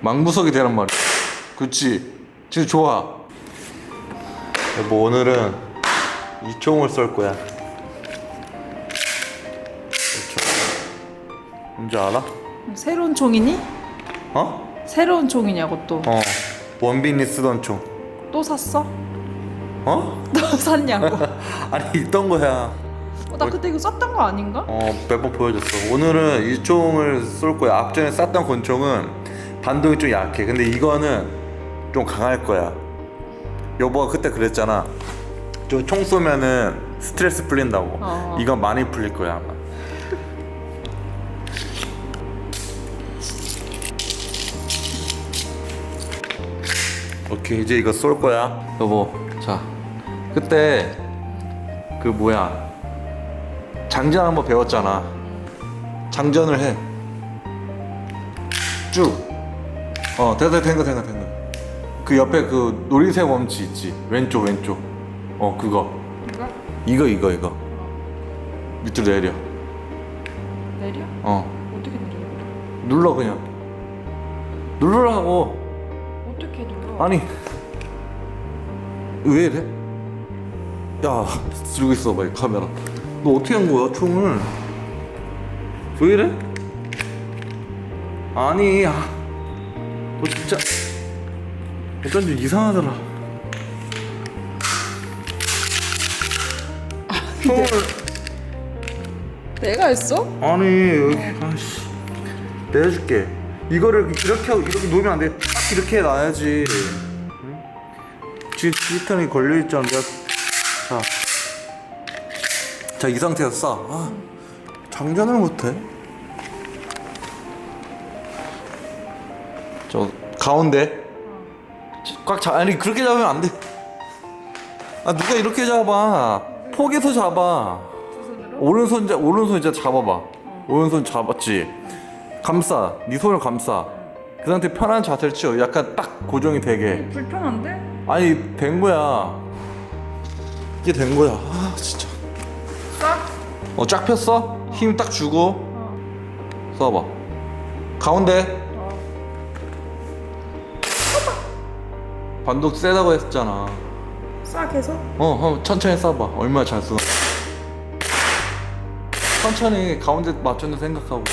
망부석이 되란 말이야. 그치? 진짜 좋아. 여보 오늘은 이 총을 쏠 거야. 이 총. 뭔지 알아? 새로운 총이니? 어? 새로운 총이냐고 또. 어. 원빈이 쓰던 총. 또 샀어? 어? 또 샀냐고. 아니 있던 거야. 어, 나 그때 이거 썼던 거 아닌가? 어, 몇 번 보여줬어. 오늘은 이 총을 쏠 거야. 앞전에 쐈던 권총은 반동이 좀 약해. 근데 이거는 좀 강할 거야. 여보가 그때 그랬잖아. 좀 총 쏘면은 스트레스 풀린다고. 어. 이건 많이 풀릴 거야 아마. 오케이 이제 이거 쏠 거야. 여보, 자. 그때 그 뭐야. 장전 한번 배웠잖아. 장전을 해. 쭉. 어, 됐다, 된거 된거 된거. 그 옆에 그 놀이새 멈치 있지. 왼쪽, 왼쪽. 어, 그거. 이거? 이거, 이거, 이거. 밑으로 내려. 내려? 어. 어떻게 내려? 눌러, 그냥. 누르라고. 어떻게 눌러? 아니 왜 이래? 야 들고 있어 봐 이 카메라 너 어떻게 한 거야 총을 왜 이래? 아니 아, 너 진짜. 어쩐 지 이상하더라. 총을 내가 했어? 아니 여기 아씨. 내가 해줄게. 이거를 이렇게 하고 이렇게 놓으면 안돼 딱 이렇게 놔야지. 응? 지금 디지털이 걸려있잖아. 내가 자 자 이 상태에서 쏴 아, 장전을 못해 저 가운데 꽉 잡 아니 그렇게 잡으면 안 돼 아 누가 이렇게 잡아 폭에서 잡아 두 손으로? 오른손 자, 오른손 진짜 잡아봐. 오른손 잡았지. 감싸. 네 손을 감싸. 그 상태 편한 자세를 취어. 약간 딱 고정이 되게. 불편한데? 아니 된 거야. 이게 된 거야. 아 진짜. 싹? 어 쫙 폈어? 힘 딱 주고 쏴봐. 가운데. 반동 세다고 했잖아. 싹 해서? 어, 한번 천천히 쏴봐. 얼마나 잘 쏘나. 천천히 가운데 맞추는 생각하고.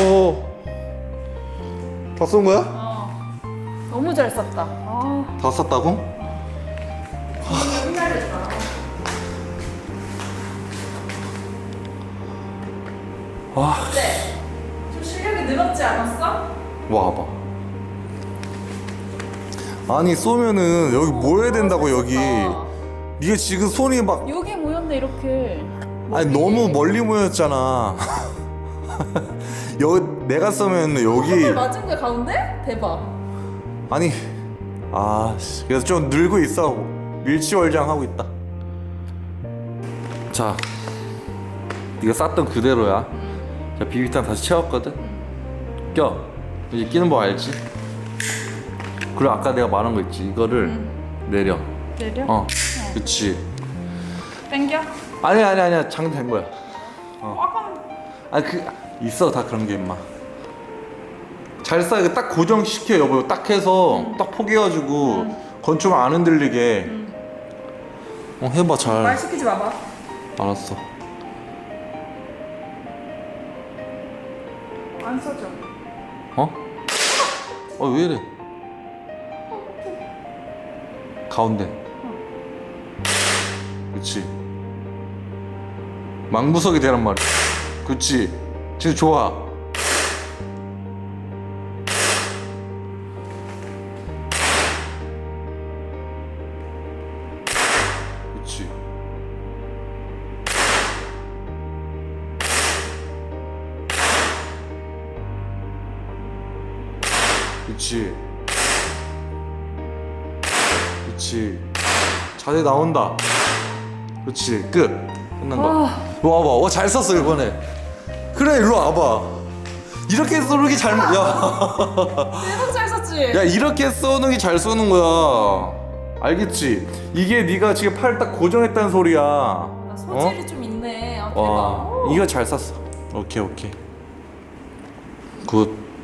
오. 다 쏜 거야? 어. 너무 잘 쐈다. 아. 다 쐈다고? 와, 네. 좀 실력이 늘었지 않았어? 와 봐. 아니 쏘면은 여기 모여야 된다고 여기. 아. 이게 지금 손이 막 여기 모였네 이렇게. 아니 너무 멀리 모였잖아. 여기 내가 쏘면 여기 한발 맞은 거야 가운데? 대박. 아니 아 씨. 그래서 좀 늘고 있어. 일치월장 하고 있다. 자, 네가 쌌던 그대로야. 자 비비탄 다시 채웠거든. 껴. 이제 끼는 법 알지? 그리고 아까 내가 말한 거 있지. 이거를 내려. 내려? 어, 그치. 땡겨? 아니 아니 아니야 장된 거야. 어. 아까 아니 그 있어 다 그런 게 임마 잘쏴 이거 딱 고정시켜 여보 딱 해서 딱 포개가지고 건축 안 흔들리게 어 해봐 잘 말 시키지 마봐. 알았어 안 써줘. 어? 어 왜 이래? 가운데. 그치. 망부석이 되란 말이야. 그치. 진짜 좋아. 그치 그치 그치 자세 나온다 그치 끝 끝난다 아. 와봐 와잘 썼어 이번에 그래 일로 와봐 이렇게 쏘는 게 잘못 야, 대박 잘 썼지? 야 이렇게 쏘는 게 잘 쏘는 거야 알겠지? 이게 네가 지금 팔 딱 고정했다는 소리야. 아, 소질이 좀 있네. 아, 대박. 와, 오. 이거 잘 샀어. 오케이 오케이. 굿.